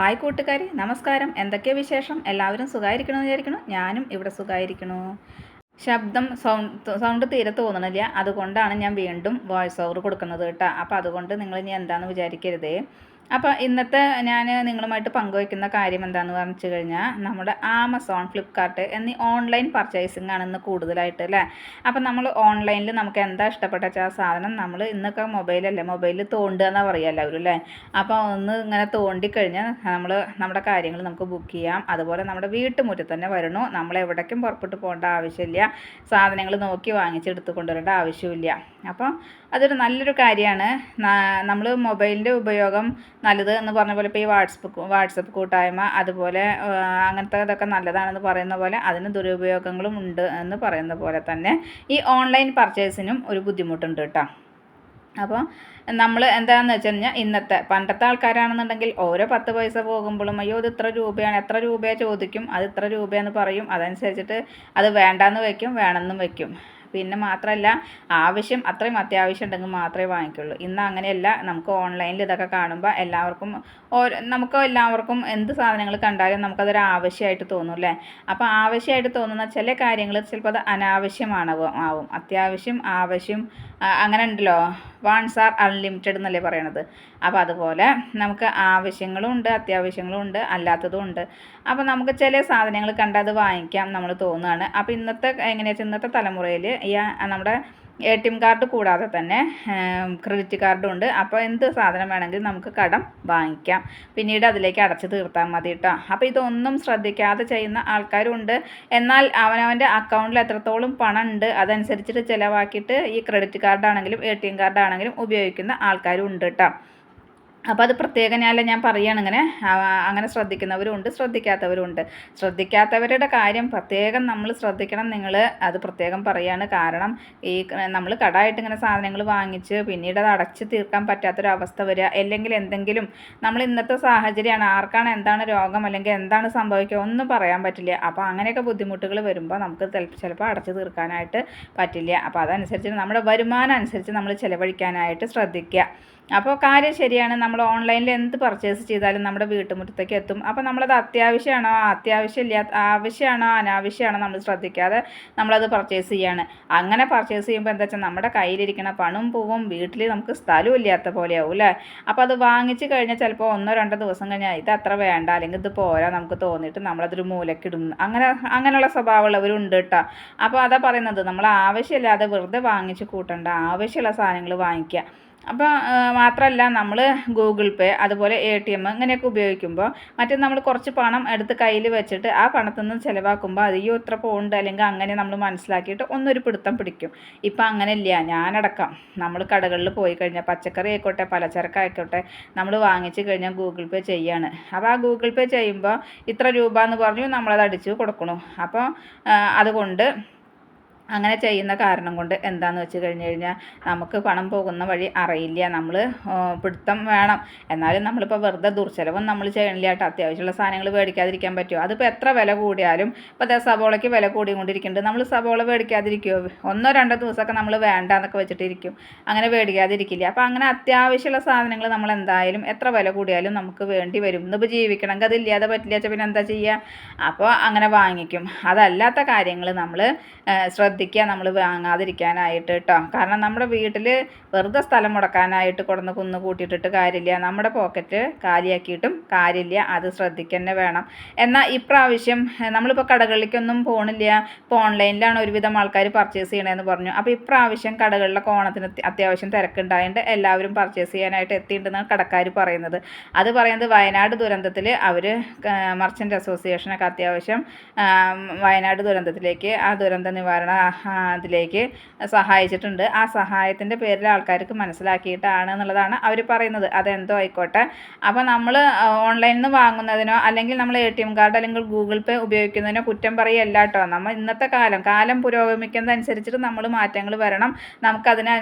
Hi കൂട്ടുകാരി നമസ്കാരം. എന്തൊക്കെ വിശേഷം? എല്ലാവരും സുഖമായിരിക്കണമെന്ന് വിചാരിക്കണം ഞാനും ഇവിടെ സുഖമായിരിക്കണു ശബ്ദം സൗണ്ട് സൗണ്ട് തീരെ തോന്നണില്ല. അതുകൊണ്ടാണ് ഞാൻ വീണ്ടും വോയിസ് ഓവർ കൊടുക്കുന്നത് കേട്ടോ. അപ്പോൾ അതുകൊണ്ട് നിങ്ങൾ ഇനി എന്താണെന്ന് വിചാരിക്കരുതേ. അപ്പോൾ ഇന്നത്തെ ഞാൻ നിങ്ങളുമായിട്ട് പങ്കുവയ്ക്കുന്ന കാര്യം എന്താണെന്ന് പറഞ്ഞു കഴിഞ്ഞാൽ നമ്മുടെ ആമസോൺ ഫ്ലിപ്കാർട്ട് എന്നീ ഓൺലൈൻ പർച്ചേസിംഗ് ആണ് ഇന്ന് കൂടുതലായിട്ട് അല്ലേ? അപ്പോൾ നമ്മൾ ഓൺലൈനിൽ നമുക്ക് എന്താ ഇഷ്ടപ്പെട്ട വെച്ചാൽ ആ സാധനം നമ്മൾ ഇന്നൊക്കെ മൊബൈലല്ലേ മൊബൈലിൽ തോണ്ടുക എന്നാണ് പറയുക എല്ലാവരും അല്ലേ? അപ്പോൾ ഒന്ന് ഇങ്ങനെ തോണ്ടി കഴിഞ്ഞാൽ നമ്മൾ നമ്മുടെ കാര്യങ്ങൾ നമുക്ക് ബുക്ക് ചെയ്യാം. അതുപോലെ നമ്മുടെ വീട്ടുമുറ്റത്ത് തന്നെ വരണു നമ്മൾ എവിടേക്കും പുറപ്പെട്ട് പോകേണ്ട ആവശ്യമില്ല. സാധനങ്ങൾ നോക്കി വാങ്ങിച്ചെടുത്ത് കൊണ്ടുവരേണ്ട ആവശ്യമില്ല. അപ്പോൾ അതൊരു നല്ലൊരു കാര്യമാണ്. നമ്മൾ മൊബൈലിന്റെ ഉപയോഗം നല്ലത് എന്ന് പറഞ്ഞ പോലെ ഇപ്പോൾ ഈ വാട്സപ്പ് വാട്സപ്പ് കൂട്ടായ്മ അതുപോലെ അങ്ങനത്തെ ഇതൊക്കെ നല്ലതാണെന്ന് പറയുന്ന പോലെ അതിന് ദുരുപയോഗങ്ങളും ഉണ്ട് എന്ന് പറയുന്ന പോലെ തന്നെ ഈ ഓൺലൈൻ പർച്ചേസിനും ഒരു ബുദ്ധിമുട്ടുണ്ട് കേട്ടോ അപ്പോൾ നമ്മൾ എന്താണെന്ന് വെച്ച് കഴിഞ്ഞാൽ ഇന്നത്തെ പണ്ടത്തെ ആൾക്കാരാണെന്നുണ്ടെങ്കിൽ ഓരോ പത്ത് പൈസ പോകുമ്പോഴും അയ്യോ ഇത് ഇത്ര രൂപയാണ് എത്ര രൂപയാണ് ചോദിക്കും അത് ഇത്ര രൂപയെന്ന് പറയും അതനുസരിച്ചിട്ട് അത് വേണ്ടാന്ന് വയ്ക്കും വേണമെന്നും വെക്കും. പിന്നെ മാത്രമല്ല ആവശ്യം അത്രയും അത്യാവശ്യം ഉണ്ടെങ്കിൽ മാത്രമേ വാങ്ങിക്കുള്ളൂ. ഇന്ന് അങ്ങനെയല്ല നമുക്ക് ഓൺലൈനിൽ ഇതൊക്കെ കാണുമ്പോൾ എല്ലാവർക്കും ഓരോ നമുക്ക് എല്ലാവർക്കും എന്ത് സാധനങ്ങൾ കണ്ടാലും നമുക്കതൊരു ആവശ്യമായിട്ട് തോന്നും അല്ലേ? അപ്പോൾ ആവശ്യമായിട്ട് തോന്നുന്ന ചില കാര്യങ്ങൾ ചിലപ്പോൾ അത് അനാവശ്യമാണ് ആവും. അത്യാവശ്യം ആവശ്യം അങ്ങനെ ഉണ്ടല്ലോ. വാൺസ് ആർ അൺലിമിറ്റഡ് എന്നല്ലേ പറയണത്. അപ്പോൾ അതുപോലെ നമുക്ക് ആവശ്യങ്ങളും ഉണ്ട് അത്യാവശ്യങ്ങളും ഉണ്ട് അല്ലാത്തതും ഉണ്ട്. അപ്പോൾ നമുക്ക് ചില സാധനങ്ങൾ കണ്ടാൽ അത് വാങ്ങിക്കാം നമ്മൾ തോന്നുകയാണ്. അപ്പോൾ ഇന്നത്തെ എങ്ങനെയാ വെച്ചാൽ ഇന്നത്തെ തലമുറയിൽ നമ്മുടെ എ ടി എം കാർഡ് കൂടാതെ തന്നെ ക്രെഡിറ്റ് കാർഡും ഉണ്ട്. അപ്പോൾ എന്ത് സാധനം വേണമെങ്കിലും നമുക്ക് കടം വാങ്ങിക്കാം. പിന്നീട് അതിലേക്ക് അടച്ചു തീർത്താൽ മതി കേട്ടോ അപ്പോൾ ഇതൊന്നും ശ്രദ്ധിക്കാതെ ചെയ്യുന്ന ആൾക്കാരും ഉണ്ട് എന്നാൽ അവനവന്റെ അക്കൗണ്ടിൽ എത്രത്തോളം പണം ഉണ്ട് അതനുസരിച്ചിട്ട് ചിലവാക്കിയിട്ട് ഈ ക്രെഡിറ്റ് കാർഡാണെങ്കിലും എ ടി എം കാർഡാണെങ്കിലും ഉപയോഗിക്കുന്ന ആൾക്കാരും ഉണ്ട് കേട്ടോ അപ്പോൾ അത് പ്രത്യേകം ഞാൻ ഞാൻ പറയുകയാണ് ഇങ്ങനെ അങ്ങനെ ശ്രദ്ധിക്കുന്നവരുണ്ട് ശ്രദ്ധിക്കാത്തവരുണ്ട് ശ്രദ്ധിക്കാത്തവരുടെ കാര്യം പ്രത്യേകം നമ്മൾ ശ്രദ്ധിക്കണം നിങ്ങൾ അത് പ്രത്യേകം പറയുകയാണ് കാരണം ഈ നമ്മൾ കടായിട്ട് ഇങ്ങനെ സാധനങ്ങൾ വാങ്ങിച്ച് പിന്നീട് അത് അടച്ച് തീർക്കാൻ പറ്റാത്തൊരവസ്ഥ വരിക അല്ലെങ്കിൽ എന്തെങ്കിലും നമ്മൾ ഇന്നത്തെ സാഹചര്യമാണ് ആർക്കാണ് എന്താണ് രോഗം അല്ലെങ്കിൽ എന്താണ് സംഭവിക്കുക ഒന്നും പറയാൻ പറ്റില്ല. അപ്പോൾ അങ്ങനെയൊക്കെ ബുദ്ധിമുട്ടുകൾ വരുമ്പോൾ നമുക്ക് ചിലപ്പോൾ അടച്ചു തീർക്കാനായിട്ട് പറ്റില്ല. അപ്പോൾ അതനുസരിച്ച് നമ്മുടെ വരുമാനം അനുസരിച്ച് നമ്മൾ ചിലവഴിക്കാനായിട്ട് ശ്രദ്ധിക്കുക. അപ്പോൾ കാര്യം ശരിയാണ്. നമ്മൾ ഓൺലൈനിൽ എന്ത് പർച്ചേസ് ചെയ്താലും നമ്മുടെ വീട്ടുമുറ്റത്തേക്ക് എത്തും. അപ്പോൾ നമ്മളത് അത്യാവശ്യമാണോ? അത്യാവശ്യമില്ല ആവശ്യമാണോ? അനാവശ്യമാണോ നമ്മൾ ശ്രദ്ധിക്കാതെ നമ്മളത് പർച്ചേസ് ചെയ്യാണ്. അങ്ങനെ പർച്ചേസ് ചെയ്യുമ്പോൾ എന്താ വെച്ചാൽ നമ്മുടെ കയ്യിലിരിക്കുന്ന പണും പൂവും വീട്ടിൽ നമുക്ക് സ്ഥലവും ഇല്ലാത്ത പോലെയാവും അല്ലേ? അപ്പോൾ അത് വാങ്ങിച്ച് കഴിഞ്ഞാൽ ചിലപ്പോൾ ഒന്നോ രണ്ടോ ദിവസം കഴിഞ്ഞാൽ ഇത് അത്ര വേണ്ട. അല്ലെങ്കിൽ ഇത് പോരാ നമുക്ക് തോന്നിയിട്ട് നമ്മളതൊരു മൂലക്കിടും. അങ്ങനെ അങ്ങനെയുള്ള സ്വഭാവമുള്ളവരുണ്ട് കേട്ടോ. അപ്പോൾ അതാ പറയുന്നത്. നമ്മൾ ആവശ്യമില്ലാതെ വെറുതെ വാങ്ങിച്ച് കൂട്ടണ്ട. ആവശ്യമുള്ള സാധനങ്ങൾ വാങ്ങിക്കുക. അപ്പോൾ മാത്രമല്ല നമ്മൾ ഗൂഗിൾ പേ അതുപോലെ എ ടി എം ഇങ്ങനെയൊക്കെ ഉപയോഗിക്കുമ്പോൾ മറ്റേ നമ്മൾ കുറച്ച് പണം എടുത്ത് കയ്യിൽ വെച്ചിട്ട് ആ പണത്തിൽ നിന്ന് ചിലവാക്കുമ്പോൾ അയ്യോ ഇത്ര പോകുന്നുണ്ട് അല്ലെങ്കിൽ അങ്ങനെ നമ്മൾ മനസ്സിലാക്കിയിട്ട് ഒന്നൊരു പിടുത്തം പിടിക്കും. ഇപ്പം അങ്ങനെ ഇല്ല ഞാനടക്കം. നമ്മൾ കടകളിൽ പോയി കഴിഞ്ഞാൽ പച്ചക്കറി ആയിക്കോട്ടെ പലചരക്ക് ആയിക്കോട്ടെ നമ്മൾ വാങ്ങിച്ച് കഴിഞ്ഞാൽ ഗൂഗിൾ പേ ചെയ്യാണ്. അപ്പോൾ ആ ഗൂഗിൾ പേ ചെയ്യുമ്പോൾ ഇത്ര രൂപ എന്ന് പറഞ്ഞു നമ്മളത് അടിച്ച് കൊടുക്കണു. അപ്പോൾ അതുകൊണ്ട് അങ്ങനെ ചെയ്യുന്ന കാരണം കൊണ്ട് എന്താണെന്ന് വെച്ച് കഴിഞ്ഞ് കഴിഞ്ഞാൽ നമുക്ക് പണം പോകുന്ന വഴി അറിയില്ല. നമ്മൾ പിടുത്തം വേണം. എന്നാലും നമ്മളിപ്പോൾ വെറുതെ ദുർച്ചലവും നമ്മൾ ചെയ്യണില്ല കേട്ടോ. അത്യാവശ്യമുള്ള സാധനങ്ങൾ മേടിക്കാതിരിക്കാൻ പറ്റുമോ അതിപ്പോൾ എത്ര വില കൂടിയാലും ഇപ്പോൾ അതേ സബോളയ്ക്ക് വില കൂടിക്കൊണ്ടിരിക്കുന്നുണ്ട്. നമ്മൾ സബോള മേടിക്കാതിരിക്കുമോ ഒന്നോ രണ്ടോ ദിവസമൊക്കെ നമ്മൾ വേണ്ട എന്നൊക്കെ വെച്ചിട്ടിരിക്കും. അങ്ങനെ മേടിക്കാതിരിക്കില്ല. അപ്പോൾ അങ്ങനെ അത്യാവശ്യമുള്ള സാധനങ്ങൾ നമ്മൾ എന്തായാലും എത്ര വില കൂടിയാലും നമുക്ക് വേണ്ടി വരും. ഇന്നിപ്പോൾ ജീവിക്കണമെങ്കിൽ അതില്ലാതെ പറ്റില്ല. പിന്നെ എന്താ ചെയ്യുക അപ്പോൾ അങ്ങനെ വാങ്ങിക്കും. അതല്ലാത്ത കാര്യങ്ങൾ നമ്മൾ ശ്രദ്ധ ശ്രദ്ധിക്കുക നമ്മൾ വാങ്ങാതിരിക്കാനായിട്ട് കേട്ടോ കാരണം നമ്മുടെ വീട്ടിൽ വെറുതെ സ്ഥലം മുടക്കാനായിട്ട് കൊടുന്ന് കുന്ന് കൂട്ടിയിട്ടിട്ട് കാര്യമില്ല. നമ്മുടെ പോക്കറ്റ് കാലിയാക്കിയിട്ടും കാര്യമില്ല. അത് ശ്രദ്ധിക്കുക വേണം. എന്നാൽ ഇപ്രാവശ്യം നമ്മളിപ്പോൾ കടകളിലേക്കൊന്നും പോകണില്ല ഇപ്പോൾ ഓൺലൈനിലാണ് ഒരുവിധം ആൾക്കാർ പർച്ചേസ് ചെയ്യണമെന്ന് പറഞ്ഞു. അപ്പോൾ ഇപ്രാവശ്യം കടകളിലെ കോണത്തിന് അത്യാവശ്യം തിരക്കുണ്ടായതുകൊണ്ട് എല്ലാവരും പർച്ചേസ് ചെയ്യാനായിട്ട് എത്തിയിട്ടുണ്ടെന്നാണ് കടക്കാർ പറയുന്നത്. അത് പറയുന്നത് വയനാട് ദുരന്തത്തിൽ അവർ മർച്ചന്റ് അസോസിയേഷനൊക്കെ അത്യാവശ്യം വയനാട് ദുരന്തത്തിലേക്ക് ആ ദുരന്ത നിവാരണ അതിലേക്ക് സഹായിച്ചിട്ടുണ്ട്. ആ സഹായത്തിന്റെ പേരിൽ ആൾക്കാർക്ക് മനസ്സിലാക്കിയിട്ടാണ് എന്നുള്ളതാണ് അവർ പറയുന്നത്. അതെന്തോ ആയിക്കോട്ടെ. അപ്പോൾ നമ്മൾ ഓൺലൈനിൽ നിന്ന് വാങ്ങുന്നതിനോ അല്ലെങ്കിൽ നമ്മൾ എ ടി എം കാർഡ് അല്ലെങ്കിൽ ഗൂഗിൾ പേ ഉപയോഗിക്കുന്നതിനോ കുറ്റം പറയല്ല കേട്ടോ നമ്മൾ ഇന്നത്തെ കാലം കാലം പുരോഗമിക്കുന്നതനുസരിച്ചിട്ട് നമ്മൾ മാറ്റങ്ങൾ വരണം. നമുക്കതിന്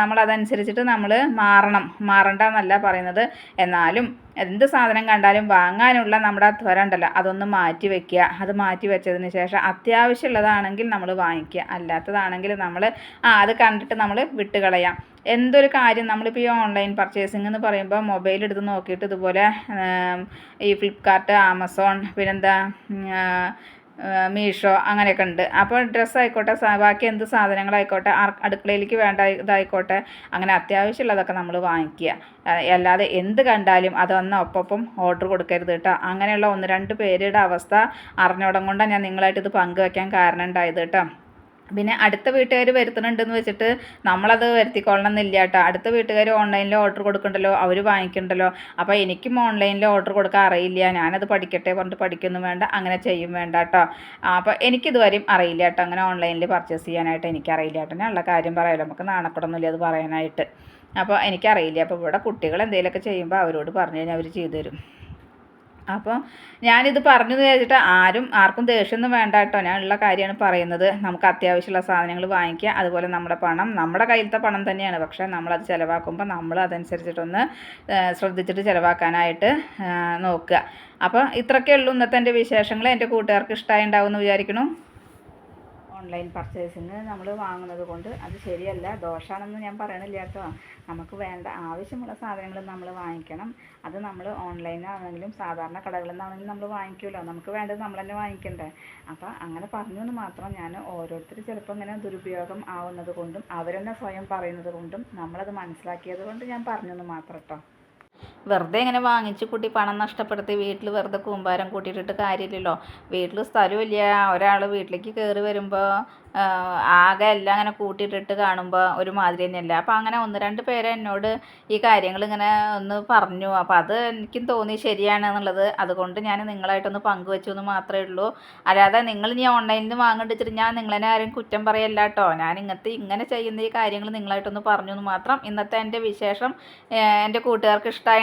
നമ്മളതനുസരിച്ചിട്ട് നമ്മൾ മാറണം. മാറണ്ട എന്നല്ല പറയുന്നത്. എന്നാലും എന്ത് സാധനം കണ്ടാലും വാങ്ങാനുള്ള നമ്മുടെ ത്വര ഉണ്ടല്ലോ അതൊന്ന് മാറ്റി വെക്കുക. അത് മാറ്റി വെച്ചതിന് ശേഷം അത്യാവശ്യമുള്ളതാണെങ്കിൽ നമ്മൾ വാങ്ങിക്കുക. അല്ലാത്തതാണെങ്കിൽ നമ്മൾ ആ അത് കണ്ടിട്ട് നമ്മൾ വിട്ടുകളയാം എന്തൊരു കാര്യം നമ്മളിപ്പോൾ ഈ ഓൺലൈൻ പർച്ചേസിംഗ് എന്ന് പറയുമ്പോൾ മൊബൈൽ എടുത്ത് നോക്കിയിട്ട് ഇതുപോലെ ഈ ഫ്ലിപ്കാർട്ട് ആമസോൺ പിന്നെന്താ മീഷോ അങ്ങനെയൊക്കെ ഉണ്ട്. അപ്പോൾ ഡ്രസ്സ് ആയിക്കോട്ടെ ബാക്കി എന്ത് സാധനങ്ങളായിക്കോട്ടെ അടുക്കളയിലേക്ക് വേണ്ട ഇതായിക്കോട്ടെ അങ്ങനെ അത്യാവശ്യമുള്ളതൊക്കെ നമ്മൾ വാങ്ങിക്കുക. അല്ലാതെ എന്ത് കണ്ടാലും അതൊന്ന് ഒപ്പം ഓർഡർ കൊടുക്കരുത് കേട്ടോ. അങ്ങനെയുള്ള ഒന്ന് രണ്ട് പേരുടെ അവസ്ഥ അറിഞ്ഞോടം കൊണ്ടാണ് ഞാൻ നിങ്ങളായിട്ട് ഇത് പങ്കുവയ്ക്കാൻ കാരണം ഉണ്ടായത് കേട്ടോ. പിന്നെ അടുത്ത വീട്ടുകാർ വരുത്തുന്നുണ്ടെന്ന് വെച്ചിട്ട് നമ്മളത് വരുത്തിക്കൊള്ളണം എന്നില്ല കേട്ടോ അടുത്ത വീട്ടുകാർ ഓൺലൈനിൽ ഓർഡർ കൊടുക്കണ്ടല്ലോ അവർ വാങ്ങിക്കണ്ടല്ലോ. അപ്പോൾ എനിക്കും ഓൺലൈനിൽ ഓർഡർ കൊടുക്കാൻ അറിയില്ല. ഞാനത് പഠിക്കട്ടെ പറഞ്ഞിട്ട് പഠിക്കൊന്നും വേണ്ട അങ്ങനെ ചെയ്യും വേണ്ട കേട്ടോ അപ്പോൾ എനിക്കിതുവരെയും അറിയില്ല കേട്ടോ അങ്ങനെ ഓൺലൈനിൽ പർച്ചേസ് ചെയ്യാനായിട്ട് എനിക്കറിയില്ല. കേട്ടോ ഞാൻ ഉള്ള കാര്യം പറയാമല്ലോ നമുക്ക് നാണക്കുടമൊന്നുമില്ല അത് പറയാനായിട്ട്. അപ്പോൾ എനിക്കറിയില്ല. അപ്പോൾ ഇവിടെ കുട്ടികൾ എന്തെങ്കിലുമൊക്കെ ചെയ്യുമ്പോൾ അവരോട് പറഞ്ഞു കഴിഞ്ഞാൽ അവർ ചെയ്തു തരും. അപ്പോൾ ഞാനിത് പറഞ്ഞു വിചാരിച്ചിട്ട് ആരും ആർക്കും ദേഷ്യമൊന്നും വേണ്ട കേട്ടോ ഞാൻ ഉള്ള കാര്യമാണ് പറയുന്നത്. നമുക്ക് അത്യാവശ്യമുള്ള സാധനങ്ങൾ വാങ്ങിക്കുക അതുപോലെ നമ്മുടെ പണം നമ്മുടെ കയ്യിലത്തെ പണം തന്നെയാണ്. പക്ഷേ നമ്മളത് ചിലവാക്കുമ്പോൾ നമ്മൾ അതനുസരിച്ചിട്ടൊന്ന് ശ്രദ്ധിച്ചിട്ട് ചിലവാക്കാനായിട്ട് നോക്കുക. അപ്പോൾ ഇത്രയൊക്കെ ഉള്ളൂ ഇന്നത്തെ എന്റെ വിശേഷങ്ങൾ. എന്റെ കൂട്ടുകാർക്ക് ഇഷ്ടമായി ഉണ്ടാവുമെന്ന് വിചാരിക്കുന്നു. ഓൺലൈൻ പർച്ചേസിങ് നമ്മൾ വാങ്ങുന്നത് കൊണ്ട് അത് ശരിയല്ല. ദോഷമാണെന്ന് ഞാൻ പറയണില്ല കേട്ടോ. നമുക്ക് വേണ്ട ആവശ്യമുള്ള സാധനങ്ങൾ നമ്മൾ വാങ്ങിക്കണം. അത് നമ്മൾ ഓൺലൈനാണെങ്കിലും സാധാരണ കടകളിൽ നിന്നാണെങ്കിലും നമ്മൾ വാങ്ങിക്കുമല്ലോ. നമുക്ക് വേണ്ടത് നമ്മൾ തന്നെ വാങ്ങിക്കണ്ടേ? അപ്പോൾ അങ്ങനെ പറഞ്ഞു എന്ന് മാത്രം ഞാൻ ഓരോരുത്തർ ചിലപ്പോൾ ഇങ്ങനെ ദുരുപയോഗം ആവുന്നത് കൊണ്ടും അവരെന്നെ സ്വയം പറയുന്നത് കൊണ്ടും നമ്മളത് മനസ്സിലാക്കിയത് കൊണ്ട് ഞാൻ പറഞ്ഞു എന്ന് മാത്രം കേട്ടോ. വെറുതെ ഇങ്ങനെ വാങ്ങിച്ച് കൂട്ടി പണം നഷ്ടപ്പെടുത്തി വീട്ടിൽ വെറുതെ കൂമ്പാരം കൂട്ടിയിട്ടിട്ട് കാര്യമില്ലല്ലോ. വീട്ടിൽ സ്ഥലമില്ല. ഒരാൾ വീട്ടിലേക്ക് കയറി വരുമ്പോൾ ആകെ എല്ലാം അങ്ങനെ കൂട്ടിയിട്ടിട്ട് കാണുമ്പോൾ ഒരു മാതിരി തന്നെയല്ല. അപ്പോൾ അങ്ങനെ ഒന്ന് രണ്ട് പേരെ എന്നോട് ഈ കാര്യങ്ങൾ ഇങ്ങനെ ഒന്ന് പറഞ്ഞു. അപ്പോൾ അത് എനിക്കും തോന്നി ശരിയാണ് എന്നുള്ളത്. അതുകൊണ്ട് ഞാൻ നിങ്ങളായിട്ടൊന്ന് പങ്കുവെച്ചു എന്ന് മാത്രമേ ഉള്ളൂ. അല്ലാതെ നിങ്ങൾ ഇനി ഓൺലൈനിൽ നിന്ന് വാങ്ങണ്ടിച്ചിട്ട് ഞാൻ നിങ്ങളെ ആരും കുറ്റം പറയല്ല കേട്ടോ ഞാൻ ഇങ്ങനത്തെ ഇങ്ങനെ ചെയ്യുന്ന ഈ കാര്യങ്ങൾ നിങ്ങളായിട്ടൊന്ന് പറഞ്ഞു എന്ന് മാത്രം ഇന്നത്തെ എന്റെ വിശേഷം എന്റെ കൂട്ടുകാർക്ക് ഇഷ്ടമായി